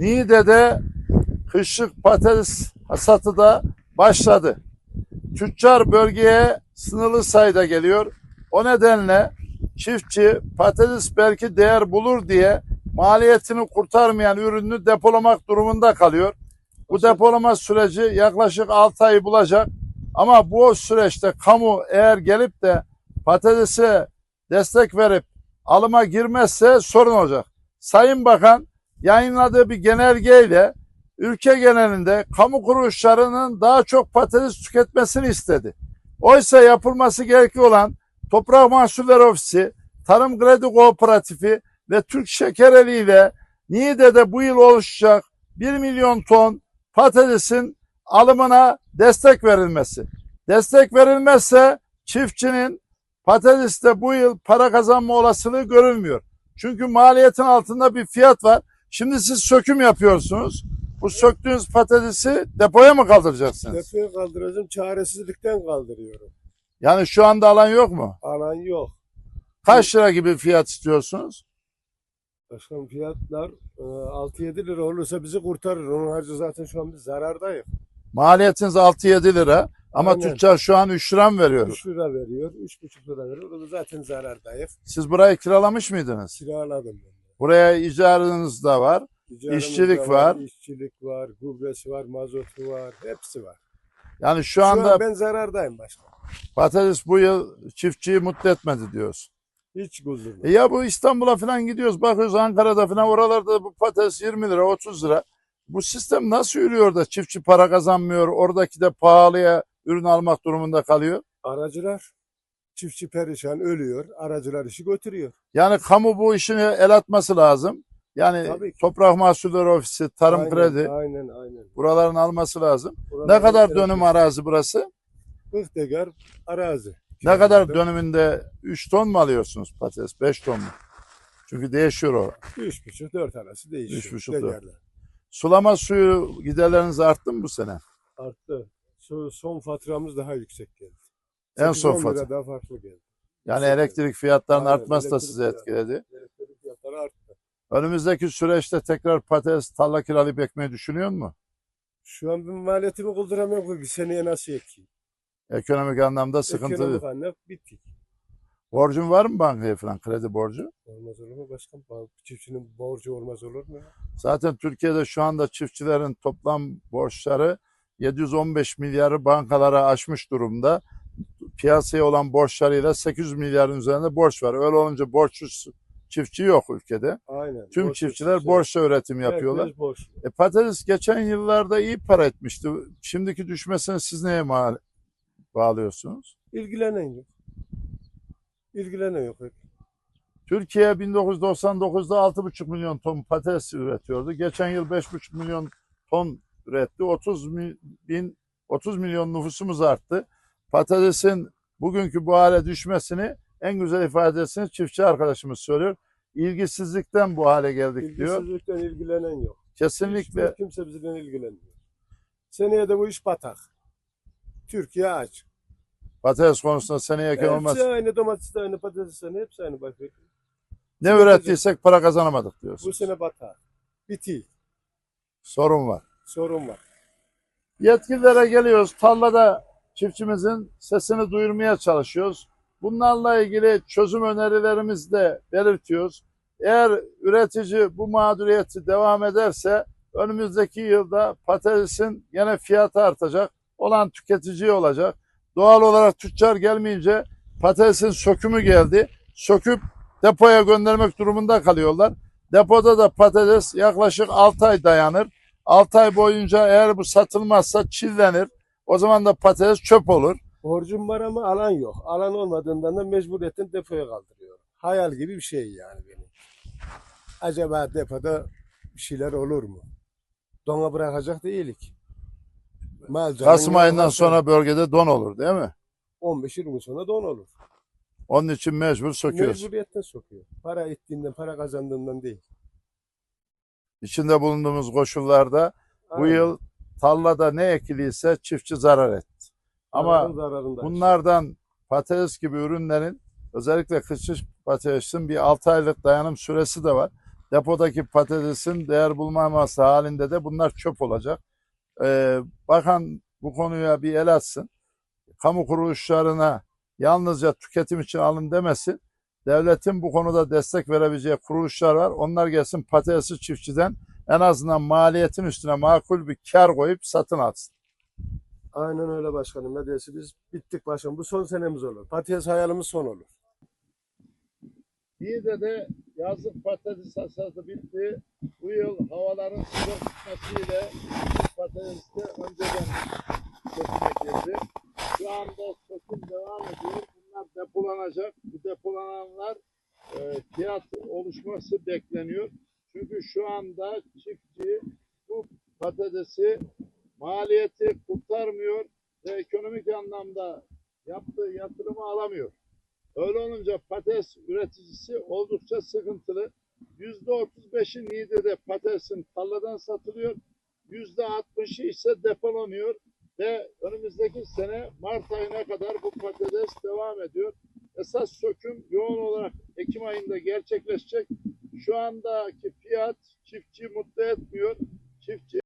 Niğde'de kışlık patates hasatı da başladı. Tüccar bölgeye sınırlı sayıda geliyor. O nedenle çiftçi patates belki değer bulur diye maliyetini kurtarmayan ürünü depolamak durumunda kalıyor. Bu depolama süreci yaklaşık 6 ayı bulacak. Ama bu süreçte kamu eğer gelip de patatese destek verip alıma girmezse sorun olacak. Sayın Bakan yayınladığı bir genelgeyle ülke genelinde kamu kuruluşlarının daha çok patates tüketmesini istedi. Oysa yapılması gerekli olan Toprak Mahsulleri Ofisi, Tarım Kredi Kooperatifi ve Türk Şekereli ile Niğde'de bu yıl oluşacak 1 milyon ton patatesin alımına destek verilmesi. Destek verilmezse çiftçinin patateste bu yıl para kazanma olasılığı görülmüyor. Çünkü maliyetin altında bir fiyat var. Şimdi siz söküm yapıyorsunuz. Bu söktüğünüz patatesi depoya mı kaldıracaksınız? Depoyu kaldıracağım. Çaresizlikten kaldırıyorum. Yani şu anda alan yok mu? Alan yok. Kaç lira gibi fiyat istiyorsunuz? Başkan fiyatlar e, 6-7 lira olursa bizi kurtarır. Onun harcı zaten şu an biz zarardayız. Maliyetiniz 6-7 lira ama Aynen. tüccar şu an 3 lira mı veriyor? 3 lira veriyor. 3,5 lira veriyor. O da zaten zarardayız. Siz burayı kiralamış mıydınız? Kiraladım. Buraya icarınız da var. Ticaretimiz İşçilik de var. İşçilik var. Gübresi var. Mazotu var. Hepsi var. Yani şu Şu anda an ben zarardayım başkan. patates bu yıl çiftçiyi mutlu etmedi diyorsun. Hiç huzurlu. E ya bu İstanbul'a falan gidiyoruz bakıyoruz Ankara'da falan oralarda bu patates 20 lira 30 lira. Bu sistem nasıl yürüyor da çiftçi para kazanmıyor oradaki de pahalıya ürün almak durumunda kalıyor? Aracılar çiftçi perişan ölüyor. Aracılar işi götürüyor. Yani kamu bu işini el atması lazım. Yani Tabii ki. Toprak Mahsulleri Ofisi, Tarım Aynen, Kredi Aynen aynen. buraların alması lazım. Ne Buralarda kadar dönüm arazi burası? 40 dekar arazi. Ne kadar dönümünde 3 ton mu alıyorsunuz patates? 5 ton mu? Çünkü değişiyor o. 3,5-4 arası değişiyor. 3,5 dört. Dekarlar. Sulama suyu giderleriniz arttı mı bu sene? Arttı. Son faturamız daha yüksek geldi. En son 8-10 lira fatura. daha farklı geldi. Yani Yüksek elektrik fiyatlarının Aynen, artması da sizi etkiledi. Elektrik fiyatları arttı. Önümüzdeki süreçte tekrar patates tarla kiralayıp ekmeyi düşünüyor mu? Şu an ben maliyetimi kulduramıyorum ki seneye nasıl ekeyim? Ekonomik anlamda sıkıntı. Ekonomik anlamda bittik. Borcun var mı bankaya falan kredi borcu? Olmaz olur mu başkan? Ba- Çiftçinin borcu olmaz olur mu? Zaten Türkiye'de şu anda çiftçilerin toplam borçları 715 milyarı bankalara aşmış durumda. Piyasaya olan borçlarıyla 800 milyarın üzerinde borç var. Öyle olunca borçsuz çiftçi yok ülkede. Aynen. Tüm Borçsuz çiftçiler çiftçi. borçla üretim yapıyorlar. Borçlu. E patates geçen yıllarda iyi para etmişti. Şimdiki düşmesini siz neye mal bağlıyorsunuz? İlgilenen yok. İlgilenen yok. Türkiye 1999'da 6,5 milyon ton patates üretiyordu. Geçen yıl 5,5 milyon ton üretti. 30 mi- bin 30 milyon nüfusumuz arttı. Patatesin bugünkü bu hale düşmesini en güzel ifadesini çiftçi arkadaşımız söylüyor. İlgisizlikten bu hale geldik diyor. İlgisizlikten ilgilenen yok. Kesinlikle Hiçbir kimse bizden ilgilenmiyor. Seneye de bu iş batak. Türkiye aç. patates konusunda seneye yakın olmaz. Hepsi aynı domates de aynı patates de aynı hepsi aynı bak. Ne ürettiysek para kazanamadık diyorsun. Bu sene batak. Biti. Sorun var. Sorun var. Yetkililere geliyoruz. Tarlada çiftçimizin sesini duyurmaya çalışıyoruz. Bunlarla ilgili çözüm önerilerimizi de belirtiyoruz. Eğer üretici bu mağduriyeti devam ederse önümüzdeki yılda patatesin yine fiyatı artacak. Olan tüketici olacak. Doğal olarak tüccar gelmeyince patatesin sökümü geldi. Söküp depoya göndermek durumunda kalıyorlar. Depoda da patates yaklaşık 6 ay dayanır. 6 ay boyunca eğer bu satılmazsa çillenir. O zaman da patates çöp olur. Borcum var ama alan yok. Alan olmadığından da mecburiyetten depoya kaldırıyorum. Hayal gibi bir şey yani benim. Acaba depoda bir şeyler olur mu? Dona bırakacak değilik. Mal Kasım ayından sonra bölgede don olur değil mi? 15-20 gün sonra don olur. Onun için mecbur söküyoruz. Mecburiyetten sokuyor. Para ettiğinden, para kazandığından değil. İçinde bulunduğumuz koşullarda bu Aynen. yıl tarlada ne ekiliyse çiftçi zarar etti. Ama bunlardan patates gibi ürünlerin özellikle kışçı patatesin bir 6 aylık dayanım süresi de var. depodaki patatesin değer bulmaması halinde de bunlar çöp olacak. Ee, bakan bu konuya bir el atsın. Kamu kuruluşlarına yalnızca tüketim için alın demesin. Devletin bu konuda destek verebileceği kuruluşlar var. Onlar gelsin patatesi çiftçiden en azından maliyetin üstüne makul bir kar koyup satın alsın. Aynen öyle başkanım. Ne diyesi biz bittik başkanım. Bu son senemiz olur. Patates hayalimiz son olur. Niğde'de de yazlık patates hasatı bitti. Bu yıl havaların sıcak tutmasıyla patates de önceden söküme girdi. Şu anda söküm devam ediyor. Bunlar depolanacak. Bu depolananlar e, fiyat oluşması bekleniyor. Çünkü şu anda çiftçi bu patatesi maliyeti kurtarmıyor ve ekonomik anlamda yaptığı yatırımı alamıyor. Öyle olunca patates üreticisi oldukça sıkıntılı. Yüzde otuz beşi Niğde'de patatesin tarladan satılıyor. Yüzde altmışı ise depolanıyor. Ve önümüzdeki sene Mart ayına kadar bu patates devam ediyor. Esas söküm yoğun olarak Ekim ayında gerçekleşecek. Şu andaki fiyat çiftçi mutlu etmiyor. Çiftçi